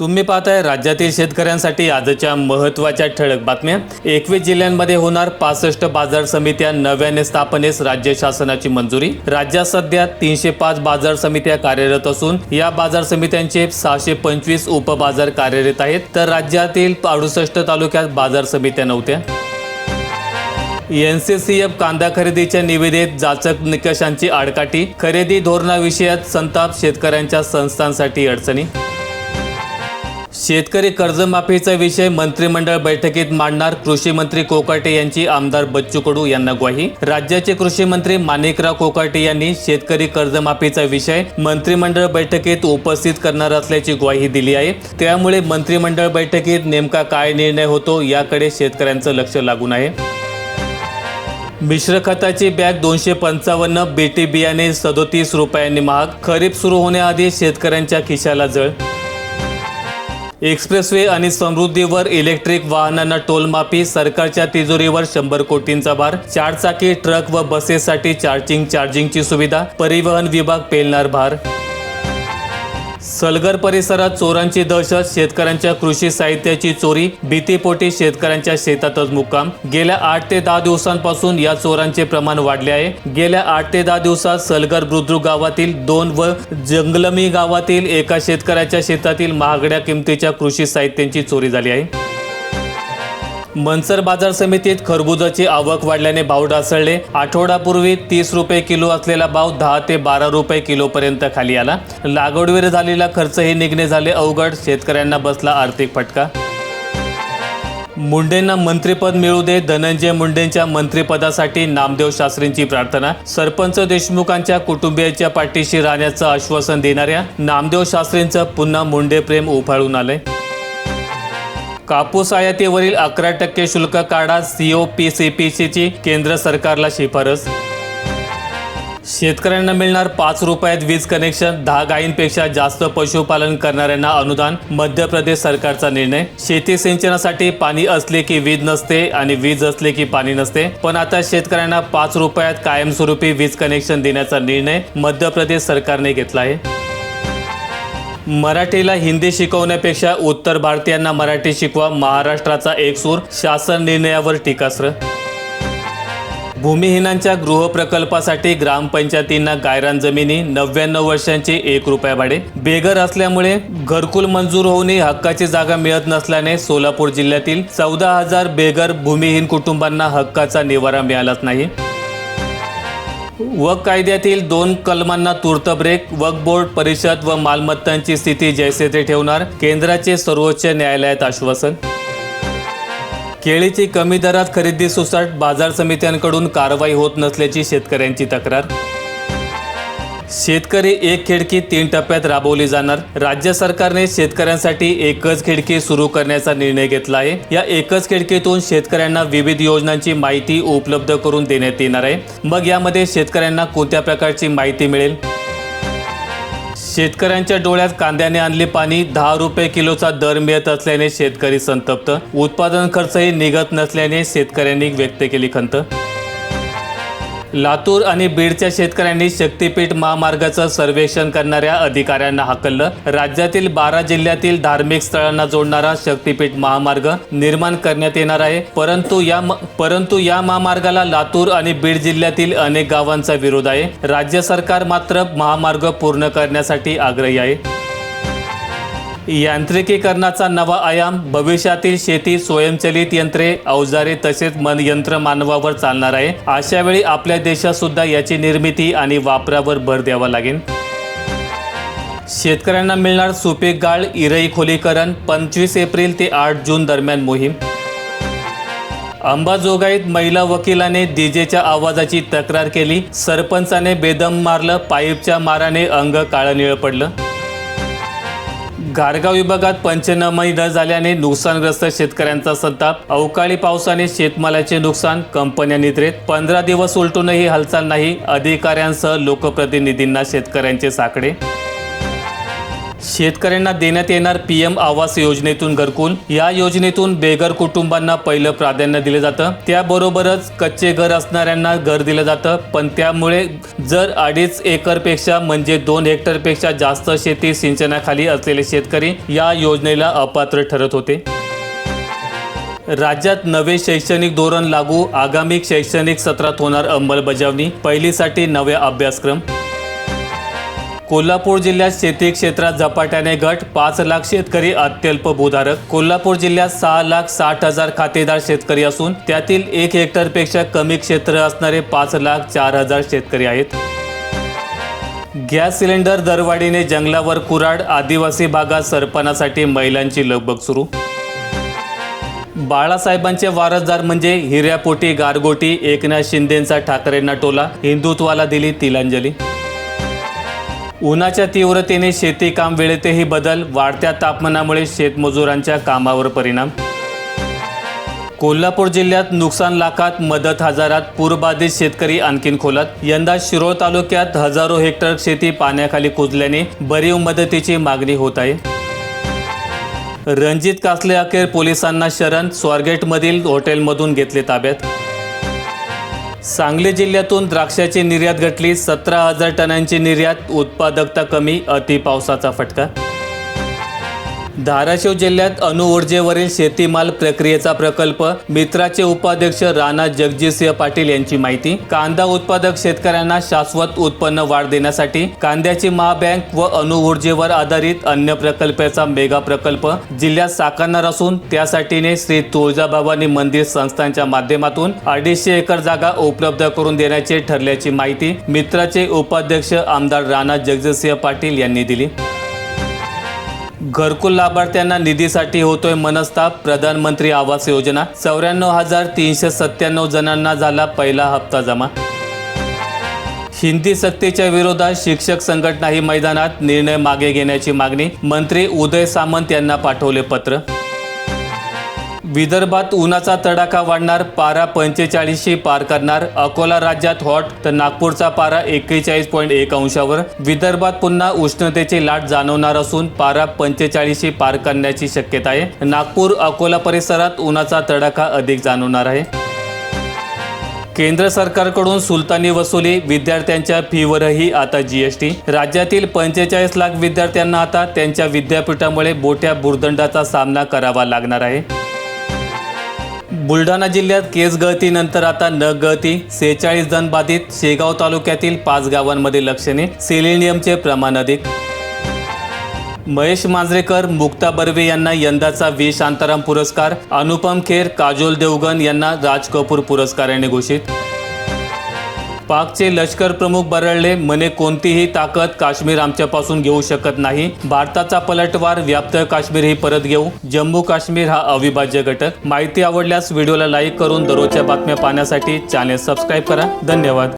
तुम्ही पाहताय राज्यातील शेतकऱ्यांसाठी आजच्या महत्त्वाच्या ठळक बातम्या. एकवीस जिल्ह्यांमध्ये होणार पासष्ट बाजार समित्या नव्याने स्थापनेस राज्य शासनाची मंजुरी. राज्यात सध्या तीनशे पाच बाजार समित्या कार्यरत असून या बाजार समित्यांचे सहाशे पंचवीस उपबाजार कार्यरत आहेत. तर राज्यातील अडुसष्ट तालुक्यात बाजार समित्या नव्हत्या. एनसीसीएफ कांदा खरेदीच्या निविदेत जाचक निकषांची आडकाठी. खरेदी धोरणाविषयात संताप शेतकऱ्यांच्या संस्थांसाठी अडचणी. शेतकरी कर्जमाफीचा विषय मंत्रिमंडळ बैठकीत मांडणार कृषी मंत्री कोकाटे यांची आमदार बच्चू कडू यांना ग्वाही. राज्याचे कृषी मंत्री माणिकराव कोकाटे यांनी शेतकरी कर्जमाफीचा विषय मंत्रिमंडळ बैठकीत उपस्थित करणार असल्याची ग्वाही दिली आहे. त्यामुळे मंत्रिमंडळ बैठकीत नेमका काय निर्णय होतो याकडे शेतकऱ्यांचं लक्ष लागून आहे. मिश्र खताची बॅग दोनशे पंचावन्न बेटी बियाणे सदोतीस रुपयांनी महाग. खरीप सुरू होण्याआधी शेतकऱ्यांच्या खिशाला जळ एक्सप्रेसवे आणि समृद्धीवर इलेक्ट्रिक वाहनांना टोलमाफी सरकारच्या तिजोरीवर शंभर कोटींचा भार चारचाकी ट्रक व बसेससाठी चार्जिंग चार्जिंगची सुविधा परिवहन विभाग पेलणार भार. सलगर परिसरात चोरांची दहशत शेतकऱ्यांच्या कृषी साहित्याची चोरी भीतीपोटी शेतकऱ्यांच्या शेतातच मुक्काम. गेल्या आठ ते दहा दिवसांपासून या चोरांचे प्रमाण वाढले आहे. गेल्या आठ ते दहा दिवसात सलगर बुद्रुक गावातील दोन व जंगलमी गावातील एका शेतकऱ्याच्या शेतातील महागड्या किमतीच्या कृषी साहित्यांची चोरी झाली आहे. मनसर बाजार समितीत खरबुजाची आवक वाढल्याने भाव ढासळले. आठवडापूर्वी तीस रुपये किलो असलेला भाव दहा ते बारा रुपये किलोपर्यंत खाली आला. लागवडीवर झालेला खर्चही निघणे झाले. अवघड शेतकऱ्यांना बसला आर्थिक फटका. मुंडेंना मंत्रिपद मिळू दे. धनंजय मुंडेंच्या मंत्रिपदासाठी नामदेव शास्त्रींची प्रार्थना. सरपंच देशमुखांच्या कुटुंबियांच्या पाठीशी राहण्याचं आश्वासन देणाऱ्या नामदेव शास्त्रींचं पुन्हा मुंडे प्रेम उफाळून आलंय. कापूस आयातीवरील अकरा टक्के शुल्क काढा सीओ पी सी पी सीची केंद्र सरकारला शिफारस. शेतकऱ्यांना मिळणार पाच रुपयात वीज कनेक्शन दहा गायींपेक्षा जास्त पशुपालन करणाऱ्यांना अनुदान मध्य प्रदेश सरकारचा निर्णय. शेती सिंचनासाठी पाणी असले की वीज नसते आणि वीज असले की पाणी नसते. पण आता शेतकऱ्यांना पाच रुपयात कायमस्वरूपी वीज कनेक्शन देण्याचा निर्णय मध्य प्रदेश सरकारने घेतला आहे. मराठीला हिंदी शिकवण्यापेक्षा उत्तर भारतीयांना मराठी शिकवा महाराष्ट्राचा एक सूर शासन निर्णयावर टीकास्त्र. भूमिहीनांच्या गृहप्रकल्पासाठी ग्रामपंचायतींना गायरान जमिनी नव्याण्णव वर्षांची एक रुपया भाडे. बेघर असल्यामुळे घरकुल मंजूर होऊनही हक्काची जागा मिळत नसल्याने सोलापूर जिल्ह्यातील चौदा हजार बेघर भूमिहीन कुटुंबांना हक्काचा निवारा मिळालाच नाही. वक कायद्यातील दोन कलमांना तूर्त ब्रेक वक बोर्ड परिषद व मालमत्तांची स्थिती जैसे ते ठेवणार केंद्राचे सर्वोच्च न्यायालयात आश्वासन. केळीची कमी दरात खरेदी सुसाट बाजार समित्यांकडून कारवाई होत नसल्याची शेतकऱ्यांची तक्रार. शेतकरी एक खिडकी तीन टप्प्यात राबवली जाणार. राज्य सरकारने शेतकऱ्यांसाठी एकच खिडकी सुरू करण्याचा निर्णय घेतला आहे. या एकच खिडकीतून शेतकऱ्यांना विविध योजनांची माहिती उपलब्ध करून देण्यात येणार आहे. मग यामध्ये शेतकऱ्यांना कोणत्या प्रकारची माहिती मिळेल? शेतकऱ्यांच्या डोळ्यात कांद्याने आणले पाणी दहा रुपये किलोचा दर मिळत असल्याने शेतकरी संतप्त. उत्पादन खर्चही निघत नसल्याने शेतकऱ्यांनी व्यक्त केली खंत. लातूर आणि बीडच्या शेतकऱ्यांनी शक्तीपीठ महामार्गाचं सर्वेक्षण करणाऱ्या अधिकाऱ्यांना हाकललं. राज्यातील बारा जिल्ह्यातील धार्मिक स्थळांना जोडणारा शक्तीपीठ महामार्ग निर्माण करण्यात येणार आहे. परंतु या म- परंतु या महामार्गाला लातूर आणि बीड जिल्ह्यातील अनेक गावांचा विरोध आहे. राज्य सरकार मात्र महामार्ग पूर्ण करण्यासाठी आग्रही आहे. यांत्रिकीकरणाचा नवा आयाम भविष्यातील शेती स्वयंचलित यंत्रे अवजारे तसेच मन यंत्र मानवावर चालणार आहे. अशा वेळी आपल्या देशात सुद्धा याची निर्मिती आणि वापरावर भर द्यावा लागेल. शेतकऱ्यांना मिळणार सुपीक गाळ इरई खोलीकरण पंचवीस एप्रिल ते आठ जून दरम्यान मोहीम. अंबाजोगाईत महिला वकिलाने डीजेच्या आवाजाची तक्रार केली. सरपंचाने बेदम मारलं पाईपच्या माराने अंग काळं निळं पडलं. गारगाव विभागात पंचनामे न झाल्याने नुकसानग्रस्त शेतकऱ्यांचा संताप. अवकाळी पावसाने शेतमालाचे नुकसान कंपन्या निद्रेत. पंधरा दिवस उलटूनही हालचाल नाही अधिकाऱ्यांसह लोकप्रतिनिधींना शेतकऱ्यांचे साकडे. शेतकऱ्यांना देण्यात येणार पीएम आवास योजनेतून घरकुल. या योजनेतून बेघर कुटुंबांना पहिलं प्राधान्य दिलं जातं. त्याबरोबरच कच्चे घर असणाऱ्यांना घर दिलं जातं. पण त्यामुळे जर अडीच एकरपेक्षा म्हणजे दोन हेक्टरपेक्षा जास्त शेती सिंचनाखाली असलेले शेतकरी या योजनेला अपात्र ठरत होते. राज्यात नवे शैक्षणिक धोरण लागू. आगामी शैक्षणिक सत्रात होणार अंमलबजावणी. पहिलीसाठी नवे अभ्यासक्रम. कोल्हापूर जिल्ह्यात शेती क्षेत्रात झपाट्याने घट पाच लाख शेतकरी अत्यल्प भूधारक. कोल्हापूर जिल्ह्यात सहा लाख साठ हजार खातेदार शेतकरी असून त्यातील एक हेक्टरपेक्षा कमी क्षेत्र असणारे पाच लाख चार हजार शेतकरी आहेत. गॅस सिलेंडर दरवाढीने जंगलावर कुराड आदिवासी भागात सरपणासाठी महिलांची लगबग सुरू. बाळासाहेबांचे वारसदार म्हणजे हिऱ्यापोटी गारगोटी एकनाथ शिंदेंचा ठाकरेंना टोला हिंदुत्वाला दिली तिलांजली. उन्हाच्या तीव्रतेने शेती काम वेळेतही बदल वाढत्या तापमानामुळे शेतमजुरांच्या कामावर परिणाम. कोल्हापूर जिल्ह्यात नुकसान लाखात मदत हजारात पूरबाधित शेतकरी आणखीन खोलात. यंदा शिरोळ तालुक्यात हजारो हेक्टर शेती पाण्याखाली कुजल्याने भरीव मदतीची मागणी होत आहे. रणजित कासले अखेर पोलिसांना शरण स्वारगेटमधील हॉटेलमधून घेतले ताब्यात. सांगली जिल्ह्यातून द्राक्षाची निर्यात घटली. सतरा हजार टनांची निर्यात उत्पादकता कमी अतिपावसाचा फटका धाराशिव जिल्ह्यात अणुऊर्जेवरील शेतीमाल प्रक्रियेचा प्रकल्प मित्राचे उपाध्यक्ष राणा जगजितसिंह पाटील यांची माहिती कांदा उत्पादक शेतकऱ्यांना शाश्वत उत्पन्न वाढ देण्यासाठी कांद्याची महाबँक व अणुऊर्जेवर आधारित अन्य प्रकल्पाचा मेगा प्रकल्प जिल्ह्यात साकारणार असून त्यासाठीने श्री तुळजाभवानी मंदिर संस्थांच्या माध्यमातून अडीचशे एकर जागा उपलब्ध करून देण्याचे ठरल्याची माहिती मित्राचे उपाध्यक्ष आमदार राणा जगजितसिंह पाटील यांनी दिली. घरकुल लाभार्थ्यांना निधीसाठी होतोय मनस्ताप प्रधानमंत्री आवास योजना चौऱ्याण्णव हजार तीनशे सत्त्याण्णव जणांना झाला पहिला हप्ता जमा. हिंदी सक्तीच्या विरोधात शिक्षक संघटनाही मैदानात निर्णय मागे घेण्याची मागणी मंत्री उदय सामंत यांना पाठवले पत्र. विदर्भात उन्हाचा तडाखा वाढणार पारा पंचेचाळीसशी पार करणार. अकोला राज्यात हॉट तर नागपूरचा पारा एक्केचाळीस पॉईंट एक अंशावर. विदर्भात पुन्हा उष्णतेची लाट जाणवणार असून पारा पंचेचाळीसशी पार करण्याची शक्यता आहे. नागपूर अकोला परिसरात उन्हाचा तडाखा अधिक जाणवणार आहे. केंद्र सरकारकडून सुलतानी वसुली विद्यार्थ्यांच्या फीवरही आता जीएसटी राज्यातील पंचेचाळीस लाख विद्यार्थ्यांना आता त्यांच्या विद्यापीठामुळे मोठ्या भुर्दंडाचा सामना करावा लागणार आहे. बुलढाणा जिल्ह्यात केस गळतीनंतर आता न गळती. सेहेचाळीस जण बाधित. शेगाव तालुक्यातील पाच गावांमध्ये लक्षणे. सेलेनियमचे प्रमाण अधिक. महेश मांजरेकर मुक्ता बर्वे यांना यंदाचा वी शांताराम पुरस्कार. अनुपम खेर काजोल देवगन यांना राज कपूर पुरस्काराने घोषित. पाकचे लष्कर प्रमुख बरळले म्हणे कोणतीही ताकद काश्मीर आमच्यापासून घेऊ शकत नाही. भारताचा पलटवार व्याप्त काश्मीर ही परत घेऊ. जम्मू काश्मीर हा अविभाज्य घटक. माहिती आवडल्यास व्हिडिओला लाईक करून दररोजच्या बातम्या पाहण्यासाठी चॅनेल सबस्क्राईब करा. धन्यवाद.